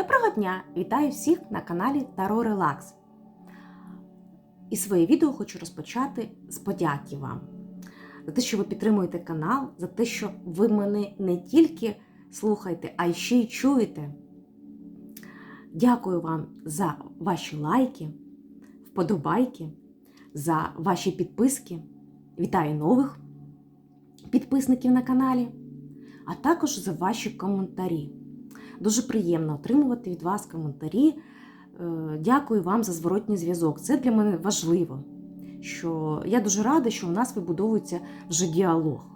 Доброго дня! Вітаю всіх на каналі Таро Релакс. І своє відео хочу розпочати з подяки вам за те, що ви підтримуєте канал, за те, що ви мене не тільки слухаєте, а й ще й чуєте. Дякую вам за ваші лайки, вподобайки, за ваші підписки. Вітаю нових підписників на каналі, а також за ваші коментарі. Дуже приємно отримувати від вас коментарі. Е, Дякую вам за зворотній зв'язок. Це для мене важливо. Що я дуже рада, що у нас вибудовується вже діалог.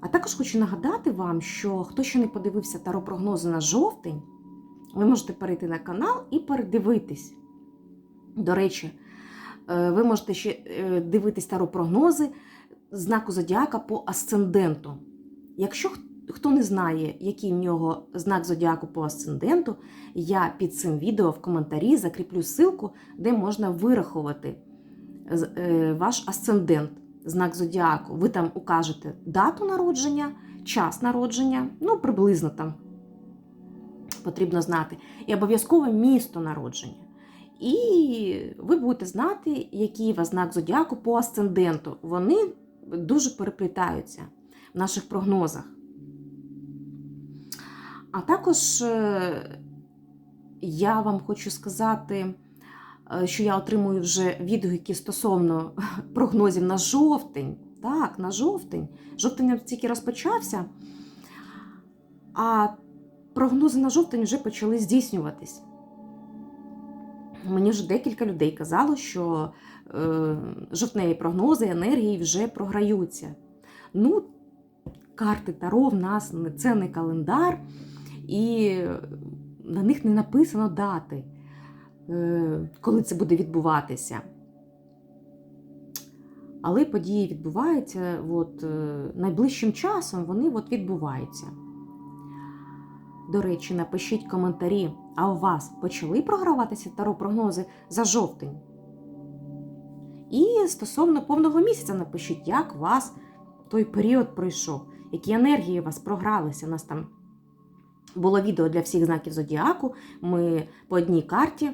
А також хочу нагадати вам, що хто ще не подивився таро прогнози на жовтень, ви можете перейти на канал і передивитись. До речі, е, ви можете ще е, дивитись таро прогнози знаку зодіака по асценденту. Якщо хто не знає, який в нього знак зодіаку по асценденту, я під цим відео в коментарі закріплю ссылку, де можна вирахувати е, ваш асцендент, знак зодіаку. Ви там укажете дату народження, час народження, ну приблизно там потрібно знати, і обов'язково місто народження. І ви будете знати, який у вас знак зодіаку по асценденту. Вони дуже переплітаються в наших прогнозах. А також я вам хочу сказати, що я отримую вже відгуки стосовно прогнозів на жовтень. Так, на жовтень. Жовтень тільки розпочався, а прогнози на жовтень вже почали здійснюватись. Мені вже декілька людей казало, що е, жовтневі прогнози, енергії вже програються. Ну, карти Таро в нас це не календар, і на них не написано дати, е, коли це буде відбуватися. Але події відбуваються от, е, найближчим часом вони от відбуваються. До речі, напишіть коментарі, а у вас почали програватися таро прогнози за жовтень? І стосовно повного місяця напишіть, як у вас той період пройшов, які енергії у вас програлися. У нас там було відео для всіх знаків зодіаку. Ми по одній карті,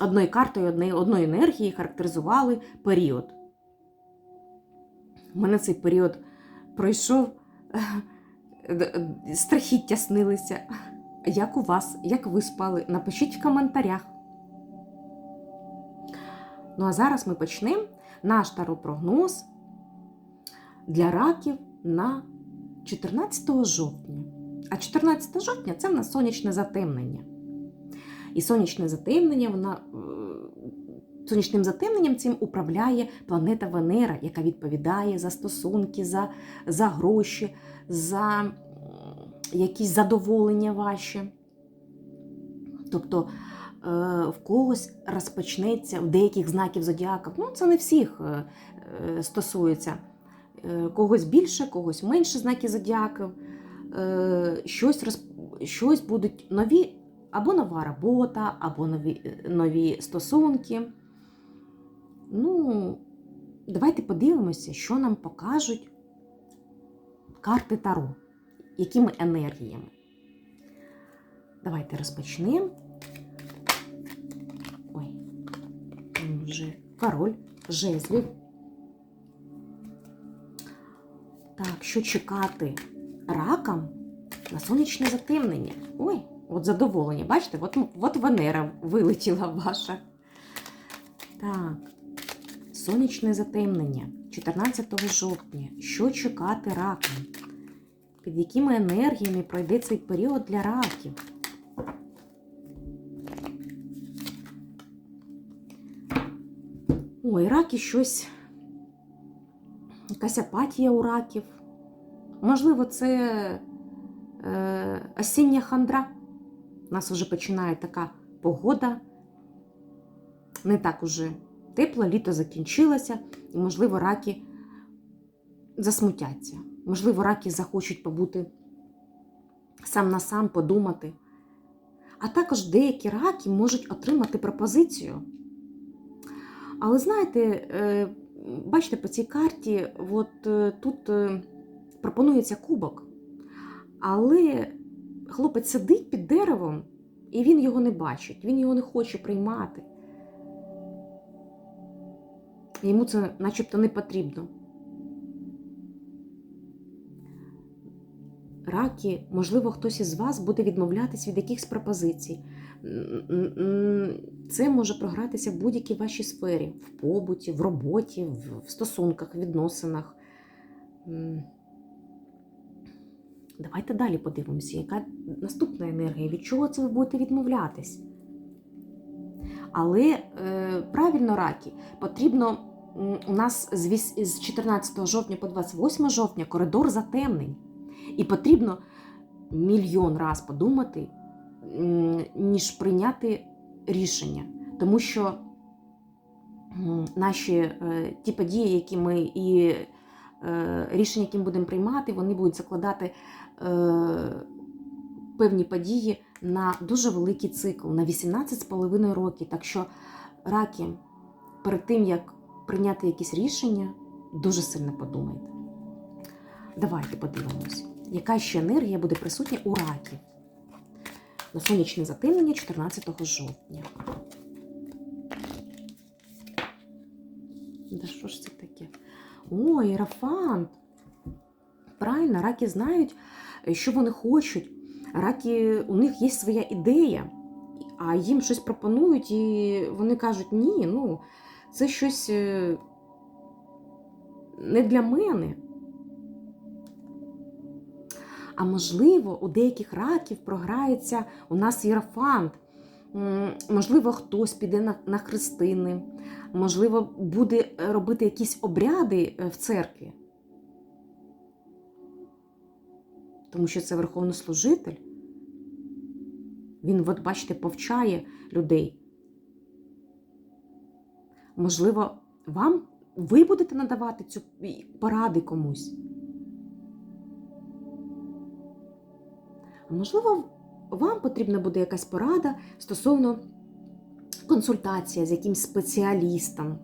одною картою, одної, енергії характеризували період. У мене цей період пройшов, страхіття снилися. Як у вас, як ви спали? Напишіть в коментарях. Ну, а зараз ми почнемо наш таропрогноз для раків на 14 жовтня. А 14 жовтня це в нас сонячне затемнення. І сонячне затемнення, вона, сонячним затемненням цим управляє планета Венера, яка відповідає за стосунки, за, за гроші, за якісь задоволення ваші. Тобто в когось розпочнеться в деяких знаків зодіака, ну це не всіх стосується, когось більше, когось менше знаків зодіаків, щось роз... щось будуть нові, або нова робота, або нові, нові стосунки. Ну, давайте подивимося, що нам покажуть карти Таро, якими енергіями. Давайте розпочнемо. Ой, вже король жезлів. Так, що чекати ракам на сонячне затемнення? Ой, от задоволення. Бачите, от, от Венера вилетіла ваша. Так, сонячне затемнення 14 жовтня. Що чекати ракам? Під якими енергіями пройде цей період для раків? Ой, раки щось, якась апатія у раків. Можливо, це е, осіння хандра. У нас вже починає така погода. Не так уже тепло, літо закінчилося, і, можливо, раки засмутяться. Можливо, раки захочуть побути сам на сам подумати. А також деякі раки можуть отримати пропозицію. Але знаєте, бачите, по цій карті, от тут пропонується кубок, Але хлопець сидить під деревом, і він його не бачить, він його не хоче приймати. Йому це начебто не потрібно. Раки, можливо, хтось із вас буде відмовлятись від якихось пропозицій. Це може програтися в будь-якій вашій сфері: в побуті, в роботі, в стосунках, в відносинах. Давайте далі подивимося, яка наступна енергія, від чого це ви будете відмовлятись. Але е, правильно, раки, потрібно у нас з 14 жовтня по 28 жовтня коридор затемнень. І потрібно мільйон раз подумати, ніж прийняти рішення. Тому що наші е, ті події, які ми і рішення, які ми будемо приймати, вони будуть закладати е, певні події на дуже великий цикл, на 18,5 років. Так що раки, перед тим як прийняти якісь рішення, дуже сильно подумайте. Давайте подивимось, яка ще енергія буде присутня у раків на сонячне затемнення 14 жовтня. Да що ж це таке? О, іерафант! Правильно, раки знають, що вони хочуть. Раки, у них є своя ідея, а їм щось пропонують, і вони кажуть, ні, ну, це щось е, не для мене. А можливо, у деяких раків програється у нас єрофант. Можливо, хтось піде на, на хрестини, можливо, буде робити якісь обряди е, в церкві. Тому що це верховнослужитель. Він, от бачите, повчає людей. Можливо, вам ви будете надавати цю поради комусь. А можливо, вам потрібна буде якась порада стосовно консультація з якимсь спеціалістом.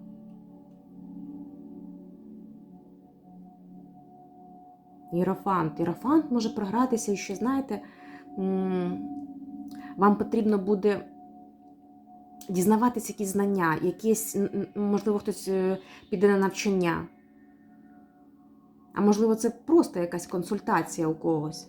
Єрофант. Єрофант може програтися і ще, знаєте, вам потрібно буде дізнаватися якісь знання, якісь, можливо, хтось е, піде на навчання. А можливо, це просто якась консультація у когось.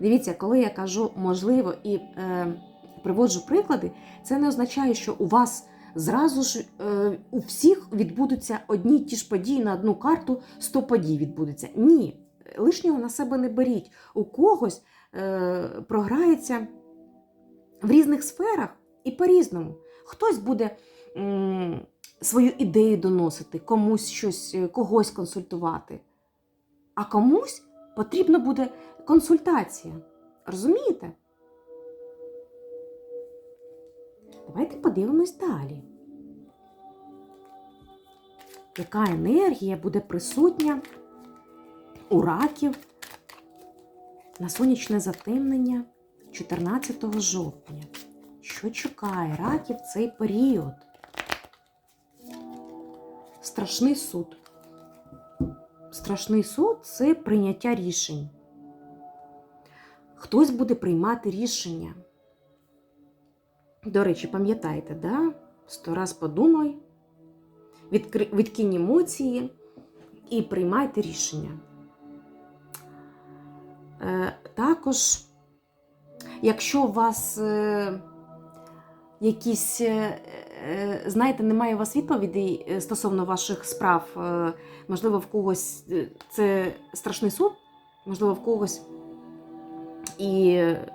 Дивіться, коли я кажу можливо і е, приводжу приклади, це не означає, що у вас зразу ж е, у всіх відбудуться одні ті ж події на одну карту, 100 подій відбудеться. Ні, лишнього на себе не беріть. У когось е, програється в різних сферах і по-різному. Хтось буде м, свою ідею доносити, комусь щось, е, когось консультувати, а комусь потрібно буде консультація. Розумієте? Давайте подивимось далі. Яка енергія буде присутня у раків на сонячне затемнення 14 жовтня? Що чекає раків цей період? Страшний суд. Страшний суд це прийняття рішень. Хтось буде приймати рішення. До речі, пам'ятайте, да? сто раз подумай, відкинь емоції і приймайте рішення. Е, також, якщо у вас е, якісь, е, знаєте, немає у вас відповідей е, стосовно ваших справ, е, можливо, в когось е, це страшний суд, можливо, в когось і е,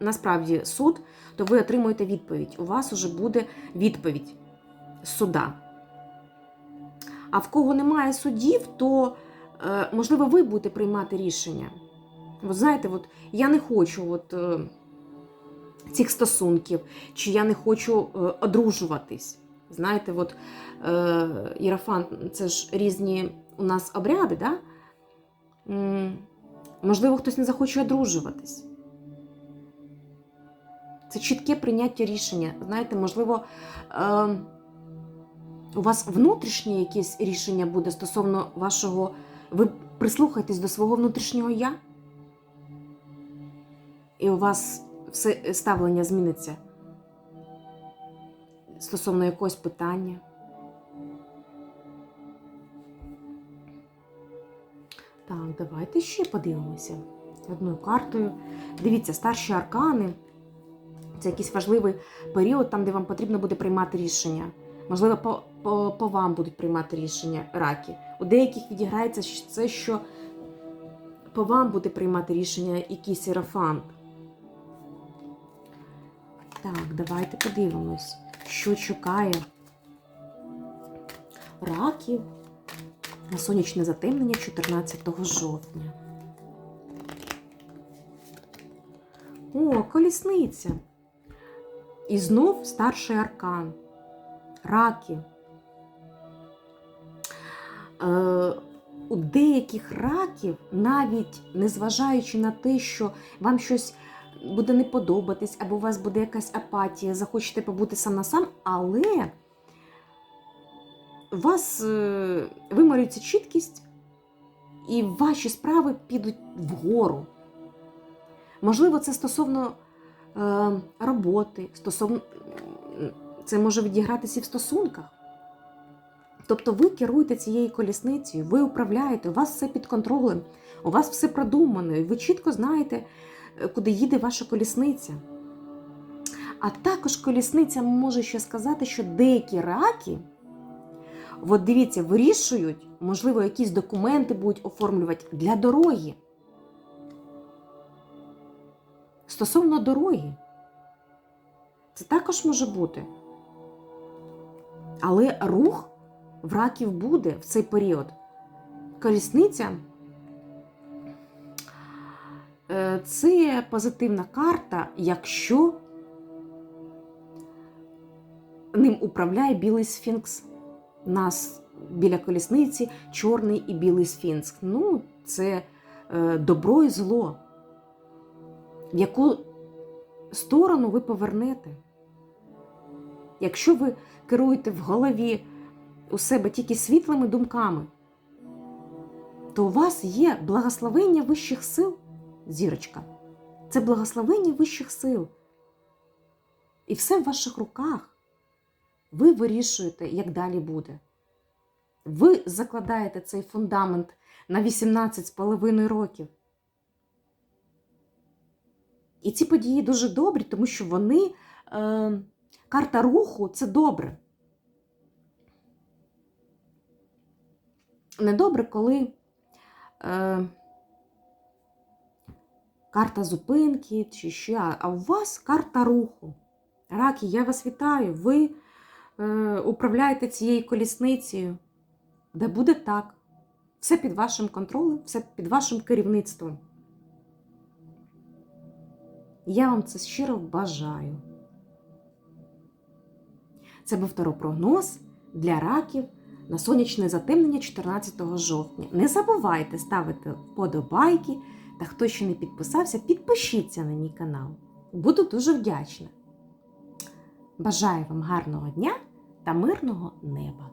насправді суд, то ви отримуєте відповідь. У вас вже буде відповідь суда. А в кого немає судів, то, е, можливо, ви будете приймати рішення. От знаєте, от я не хочу от, е, цих стосунків, чи я не хочу е, одружуватись. Знаєте, от е, Єрофант, це ж різні у нас обряди, да? Можливо, хтось не захоче одружуватись. Це чітке прийняття рішення. Знаєте, можливо, е, у вас внутрішнє якесь рішення буде стосовно вашого. Ви прислухайтесь до свого внутрішнього я. і у вас все ставлення зміниться стосовно якогось питання. Так, давайте ще подивимося одною картою. Дивіться, старші аркани. Це якийсь важливий період, там, де вам потрібно буде приймати рішення. Можливо, по, по, по вам будуть приймати рішення раки. У деяких відіграється це, що по вам буде приймати рішення якийсь ерофант. Так, давайте подивимось, що чекає раків на сонячне затемнення 14 жовтня. О, колісниця. І знов старший аркан. Раки. Е, у деяких раків, навіть незважаючи на те, що вам щось буде не подобатись, або у вас буде якась апатія, захочете побути сам на сам, але у вас е, вимарюється чіткість, і ваші справи підуть вгору. Можливо, це стосовно е, роботи, стосовно це може відігратися і в стосунках. Тобто ви керуєте цією колісницею, ви управляєте, у вас все під контролем, у вас все продумано, і ви чітко знаєте, куди їде ваша колісниця. А також колісниця може ще сказати, що деякі раки, от дивіться, вирішують, можливо, якісь документи будуть оформлювати для дороги. Стосовно дороги, це також може бути. Але рух в раків буде в цей період. Колісниця е, це позитивна карта, якщо ним управляє білий сфінкс. Нас біля колісниці чорний і білий сфінкс. Ну, це е, добро і зло. В яку сторону ви повернете? Якщо ви керуєте в голові у себе тільки світлими думками, то у вас є благословення вищих сил, зірочка. Це благословення вищих сил. І все в ваших руках. Ви вирішуєте, як далі буде. Ви закладаєте цей фундамент на 18,5 років. І ці події дуже добрі, тому що вони, е, карта руху це добре. Недобре, коли е, карта зупинки чи ще, а у вас карта руху. Раки, я вас вітаю. Ви е, управляєте цією колісницею. Де буде так. Все під вашим контролем, все під вашим керівництвом. Я вам це щиро бажаю. Це був таропрогноз для раків на сонячне затемнення 14 жовтня. Не забувайте ставити вподобайки, та хто ще не підписався, підпишіться на мій канал. Буду дуже вдячна. Бажаю вам гарного дня та мирного неба!